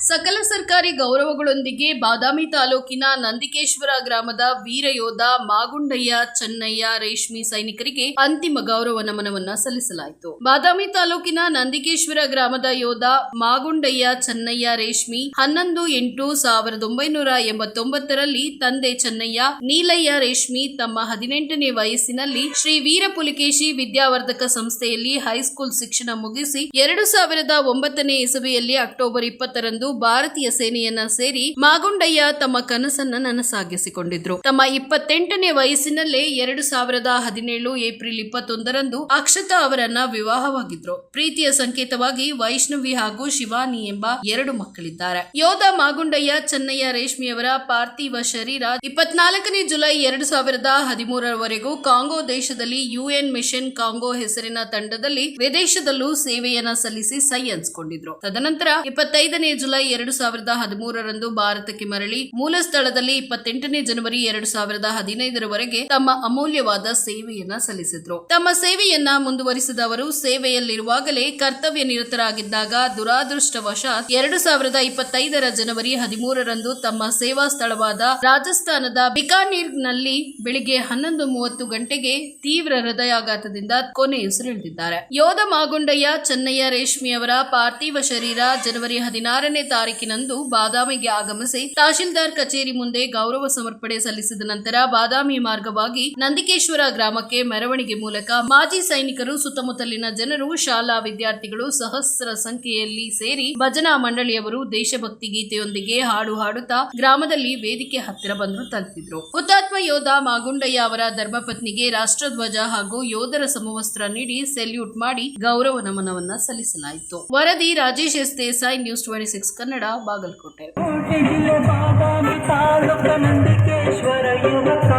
ಸಕಲ ಸರ್ಕಾರಿ ಗೌರವಗಳೊಂದಿಗೆ ಬಾದಾಮಿ ತಾಲೂಕಿನ ನಂದಿಕೇಶ್ವರ ಗ್ರಾಮದ ವೀರಯೋಧ ಮಾಗುಂಡಯ್ಯ ಚೆನ್ನಯ್ಯ ರೇಷ್ಮಿ ಸೈನಿಕರಿಗೆ ಅಂತಿಮ ಗೌರವ ನಮನವನ್ನ ಸಲ್ಲಿಸಲಾಯಿತು. ಬಾದಾಮಿ ತಾಲೂಕಿನ ನಂದಿಕೇಶ್ವರ ಗ್ರಾಮದ ಯೋಧ ಮಾಗುಂಡಯ್ಯ ಚೆನ್ನಯ್ಯ ರೇಷ್ಮಿ ಹನ್ನೊಂದು ಎಂಟು ಸಾವಿರದ ಒಂಬೈನೂರ ಎಂಬತ್ತೊಂಬತ್ತರಲ್ಲಿ ತಂದೆ ಚೆನ್ನಯ್ಯ, ನೀಲಯ್ಯ ರೇಷ್ಮಿ ತಮ್ಮ ಹದಿನೆಂಟನೇ ವಯಸ್ಸಿನಲ್ಲಿ ಶ್ರೀ ವೀರಪುಲಿಕೇಶಿ ವಿದ್ಯಾವರ್ಧಕ ಸಂಸ್ಥೆಯಲ್ಲಿ ಹೈಸ್ಕೂಲ್ ಶಿಕ್ಷಣ ಮುಗಿಸಿ ಎರಡು ಸಾವಿರದ ಒಂಬತ್ತನೇ ಇಸವಿಯಲ್ಲಿ ಅಕ್ಟೋಬರ್ ಇಪ್ಪತ್ತರಂದು ಭಾರತೀಯ ಸೇನೆಯನ್ನ ಸೇರಿ ಮಾಗುಂಡಯ್ಯ ತಮ್ಮ ಕನಸನ್ನ ನನಸಾಗಿಸಿಕೊಂಡಿದ್ರು. ತಮ್ಮ ಇಪ್ಪತ್ತೆಂಟನೇ ವಯಸ್ಸಿನಲ್ಲೇ ಎರಡು ಸಾವಿರದ ಹದಿನೇಳು ಏಪ್ರಿಲ್ ಇಪ್ಪತ್ತೊಂದರಂದು ಅಕ್ಷತಾ ಅವರನ್ನ ವಿವಾಹವಾಗಿದ್ರು. ಪ್ರೀತಿಯ ಸಂಕೇತವಾಗಿ ವೈಷ್ಣವಿ ಹಾಗೂ ಶಿವಾನಿ ಎಂಬ ಎರಡು ಮಕ್ಕಳಿದ್ದಾರೆ. ಯೋಧ ಮಾಗುಂಡಯ್ಯ ಚೆನ್ನಯ್ಯ ರೇಷ್ಮಿಯವರ ಪಾರ್ಥಿವ ಶರೀರ ಇಪ್ಪತ್ನಾಲ್ಕನೇ ಜುಲೈ ಎರಡು ಸಾವಿರದ ಹದಿಮೂರರವರೆಗೂ ಕಾಂಗೋ ದೇಶದಲ್ಲಿ ಯುಎನ್ ಮಿಷನ್ ಕಾಂಗೋ ಹೆಸರಿನ ತಂಡದಲ್ಲಿ ವಿದೇಶದಲ್ಲೂ ಸೇವೆಯನ್ನ ಸಲ್ಲಿಸಿ ಸೈ ಅನ್ಸ್ಕೊಂಡಿದ್ರು ತದನಂತರ ಇಪ್ಪತ್ತೈದನೇ ಜುಲೈ ಎರಡು ಸಾವಿರದ ಹದಿಮೂರರಂದು ಭಾರತಕ್ಕೆ ಮರಳಿ ಮೂಲ ಸ್ಥಳದಲ್ಲಿ ಇಪ್ಪತ್ತೆಂಟನೇ ಜನವರಿ ಎರಡು ಸಾವಿರದ ಹದಿನೈದರವರೆಗೆ ತಮ್ಮ ಅಮೂಲ್ಯವಾದ ಸೇವೆಯನ್ನ ಸಲ್ಲಿಸಿದ್ರು. ತಮ್ಮ ಸೇವೆಯನ್ನ ಮುಂದುವರಿಸಿದ ಅವರು ಸೇವೆಯಲ್ಲಿರುವಾಗಲೇ ಕರ್ತವ್ಯ ನಿರತರಾಗಿದ್ದಾಗ ದುರಾದೃಷ್ಟವಶಾತ್ ಎರಡು ಸಾವಿರದ ಇಪ್ಪತ್ತೈದರ ಜನವರಿ ಹದಿಮೂರರಂದು ತಮ್ಮ ಸೇವಾ ಸ್ಥಳವಾದ ರಾಜಸ್ಥಾನದ ಬಿಕಾನೀರ್ನಲ್ಲಿ ಬೆಳಿಗ್ಗೆ ಹನ್ನೊಂದು ಮೂವತ್ತು ಗಂಟೆಗೆ ತೀವ್ರ ಹೃದಯಾಘಾತದಿಂದ ಕೊನೆಯುಸಿರೆಳೆದಿದ್ದಾರೆ ಯೋಧ ಮಾಗುಂಡಯ್ಯ ಚೆನ್ನಯ್ಯ ರೇಷ್ಮಿಯವರ ಪಾರ್ಥಿವ ಶರೀರ ಜನವರಿ ಹದಿನಾರನೇ ತಾರೀಕಿನಂದು ಬಾದಾಮಿಗೆ ಆಗಮಿಸಿ ತಹಶೀಲ್ದಾರ್ ಕಚೇರಿ ಮುಂದೆ ಗೌರವ ಸಮರ್ಪಣೆ ಸಲ್ಲಿಸಿದ ನಂತರ ಬಾದಾಮಿ ಮಾರ್ಗವಾಗಿ ನಂದಿಕೇಶ್ವರ ಗ್ರಾಮಕ್ಕೆ ಮೆರವಣಿಗೆ ಮೂಲಕ ಮಾಜಿ ಸೈನಿಕರು ಸುತ್ತಮುತ್ತಲಿನ ಜನರು, ಶಾಲಾ ವಿದ್ಯಾರ್ಥಿಗಳು ಸಹಸ್ರ ಸಂಖ್ಯೆಯಲ್ಲಿ ಸೇರಿ ಭಜನಾ ಮಂಡಳಿಯವರು ದೇಶಭಕ್ತಿ ಗೀತೆಯೊಂದಿಗೆ ಹಾಡು ಹಾಡುತ್ತಾ ಗ್ರಾಮದಲ್ಲಿ ವೇದಿಕೆ ಹತ್ತಿರ ಬಂದು ತಲುಪಿದ್ರು. ಹುತಾತ್ಮ ಯೋಧ ಮಾಗುಂಡಯ್ಯ ಅವರ ಧರ್ಮಪತ್ನಿಗೆ ರಾಷ್ಟ್ರಧ್ವಜ ಹಾಗೂ ಯೋಧರ ಸಮವಸ್ತ್ರ ನೀಡಿ ಸೆಲ್ಯೂಟ್ ಮಾಡಿ ಗೌರವ ನಮನವನ್ನ ಸಲ್ಲಿಸಲಾಯಿತು. ವರದಿ Rajesh S Desai, news twenty six Kannada Bagalkot. ಜಿಲ್ಲೆ ಬಾದಾಮಿ ತಾಲೂಕ ನಂದಿಕೇಶ್ವರ ಯುವಕ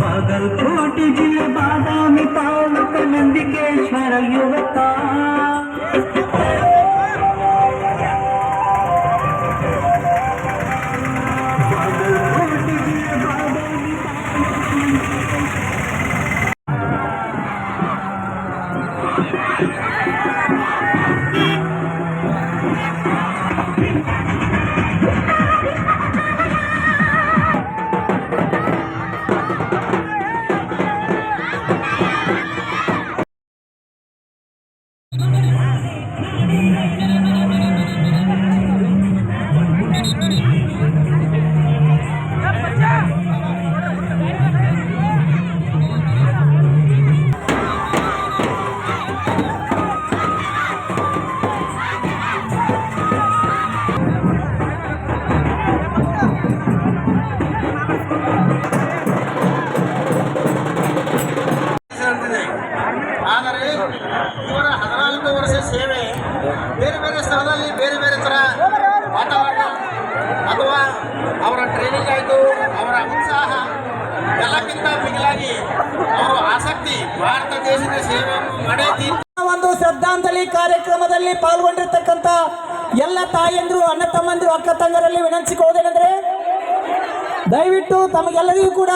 ಬಾಗಲಕೋಟೆ ಜಿಲ್ಲೆ ಬಾದಾಮಿ ತಾಲೂಕ ನಂದಿಕೇಶ್ವರ ಯುವಕ. ಬಾಗಲಕೋಟೆ ಸೇವೆ. ಬೇರೆ ಬೇರೆ ಸ್ಥಳದಲ್ಲಿ ಬೇರೆ ಬೇರೆ ಥರ ವಾತಾವರಣ. ಅಥವಾ ಅವರ ಟ್ರೈನಿಂಗ್ ಆಯಿತು, ಅವರ ಉತ್ಸಾಹ, ಎಲ್ಲಕ್ಕಿಂತ ಮಿಗಿಲಾಗಿ ಅವರ ಆಸಕ್ತಿ ಭಾರತ ದೇಶದ ಸೇವೆಯನ್ನು ಮಾಡೈತಿ ಒಂದು ಶ್ರದ್ಧಾಂಜಲಿ ಕಾರ್ಯಕ್ರಮದಲ್ಲಿ ಪಾಲ್ಗೊಂಡಿರ್ತಕ್ಕಂಥ ಎಲ್ಲ ತಾಯಂದ್ರು, ಅಣ್ಣ ತಮ್ಮಂದಿರು, ಅಕ್ಕ ತಂಗರಲ್ಲಿ ವಿನಂತಿಸಿಕೊಳ್ಳೋದೇನೆಂದ್ರೆ, ದಯವಿಟ್ಟು ತಮಗೆಲ್ಲರಿಗೂ ಕೂಡ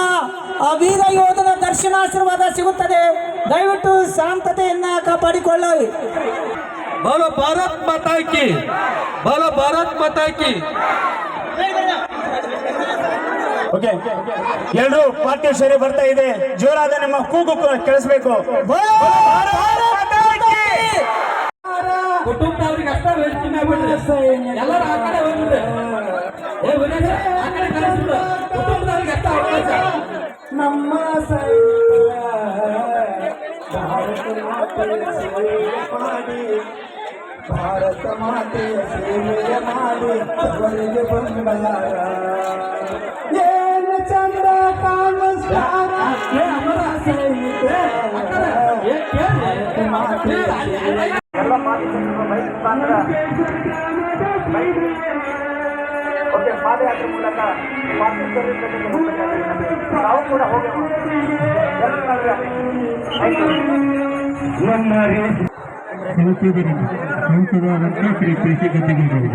ಆ ವೀರ ಯೋಧನ ದರ್ಶನಾಶೀರ್ವಾದ ಸಿಗುತ್ತದೆ. ದಯವಿಟ್ಟು ಶಾಂತತೆಯನ್ನ ಕಾಪಾಡಿಕೊಳ್ಳಿ. ಬಲ ಭಾರತ್ ಮತಾಕಿ ಬಲ ಭಾರತ್ ಮತಾಕಿ ಓಕೆ ಎಲ್ಲರೂ ಪಾರ್ಟಿ ಬರ್ತಾ ಇದೆ. ಜೋರಾದ ನಿಮ್ಮ ಕೂಗು ಕೇಳಿಸ್ಬೇಕು ಕುಟುಂಬದವ್ರಿಗೆ ಅಷ್ಟ ಎಲ್ಲರೂ ನಮ್ಮ ಸೈ ಮಾಡಿ ಭಾರತ ಮಾತೆಯ ಸೇವೆಯ ಮಾಡಿ ಅವರಿಗೆ ಬಂಗಾರ ಏನು ಚಂದ ಕಾಣಿಸ್ತಾರ ನಮ್ಮ ಸೈನಿಕ ಭಾರತ ಮಾತೆಯ ಸೇವೆ ಎಲ್ಲ ಪಾದಯಾತ್ರೆ ಮುಖಾಂತರ ಓಕೆ ಪಾದಯಾತ್ರೆ ಮೂಲಕ ಪಾರ್ಥಿವ ಶರೀರ ಜೊತೆಗೆ ಹೋಗ್ಬೇಕಾದ್ರೆ ನಾವು ಕೂಡ ಹೋಗೋಣ செலுத்துவதற்கு கைபேசி கட்டுகின்றது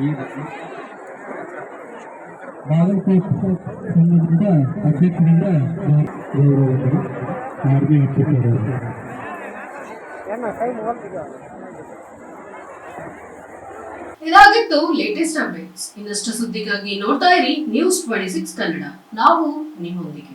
Thank you. ಬಾಗಲಕೋಟೆ ಸಂಘದಿಂದ ಅಧ್ಯಕ್ಷರಿಂದ ಗೌರವವನ್ನು ಆರ್ಮಿ ಅಧ್ಯಕ್ಷರು ಇದಾಗಿತ್ತು ಲೇಟೆಸ್ಟ್ ಅಪ್ಡೇಟ್ಸ್ ಇನ್ನಷ್ಟು ಸುದ್ದಿಗಾಗಿ ನೋಡ್ತಾ ಇರಿ ನ್ಯೂಸ್ ಟ್ವೆಂಟಿ ಸಿಕ್ಸ್ ಕನ್ನಡ. ನಾವು ನಿಮ್ಮೊಂದಿಗೆ.